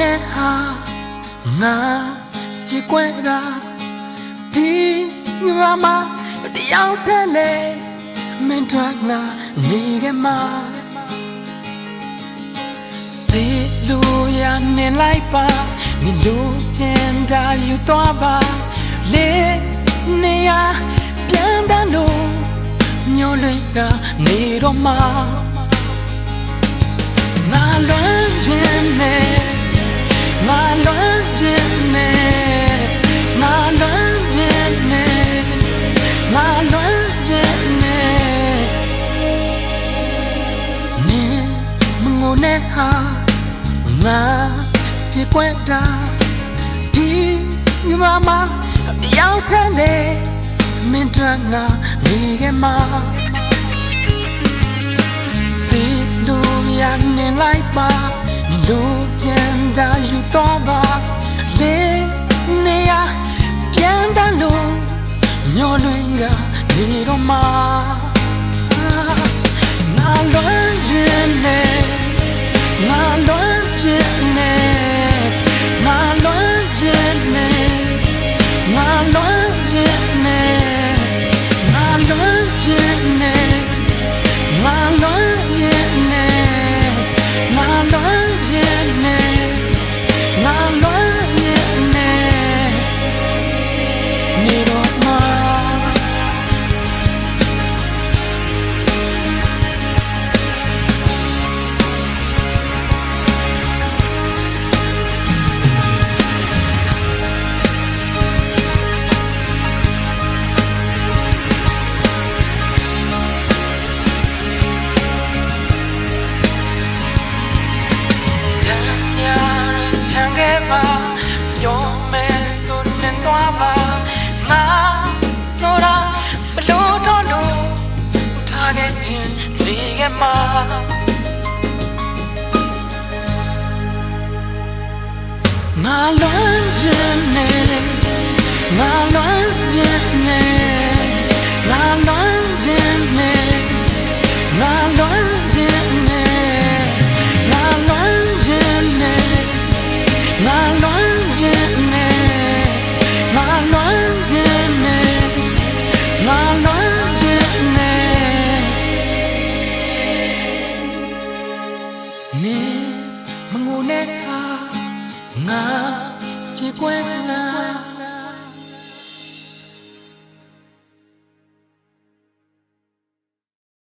နဲ့ဟာငါကြည်ကွဲတာဒီငါမတယောက်တည်းလေမင်းတို့ငါနေခဲ့မှာစီလူရနေလိုက်ပါနေလူကျင်တာယူသွားပါလေနေရပြန်တန်းလို့ညှို့လေးကနေတော့မှာငါလွမ်းခြင်းနဲ့ ငိုနဲ့ဟာငါချစ်ကွက်တာဒီငါမတယောက်တည်းလေမင်းတို့ငါနေခဲ့မှာစီလူရနေလိုက်ပါလူကျန်တာယူတော့ပါလေနေရပြန်တန်းလို့ညှို့လွင်ကနေတော့မှာ watching မ်းခဲ့ပါပြောမယ်ဆိုနေတော့ပါငါဆိုတာဘလို့တော့လို့ထားခဲ့ရင်နေခဲ့မှာငါလွ နေမငိုနဲ့ဟာငါချစ်ကွယ်လား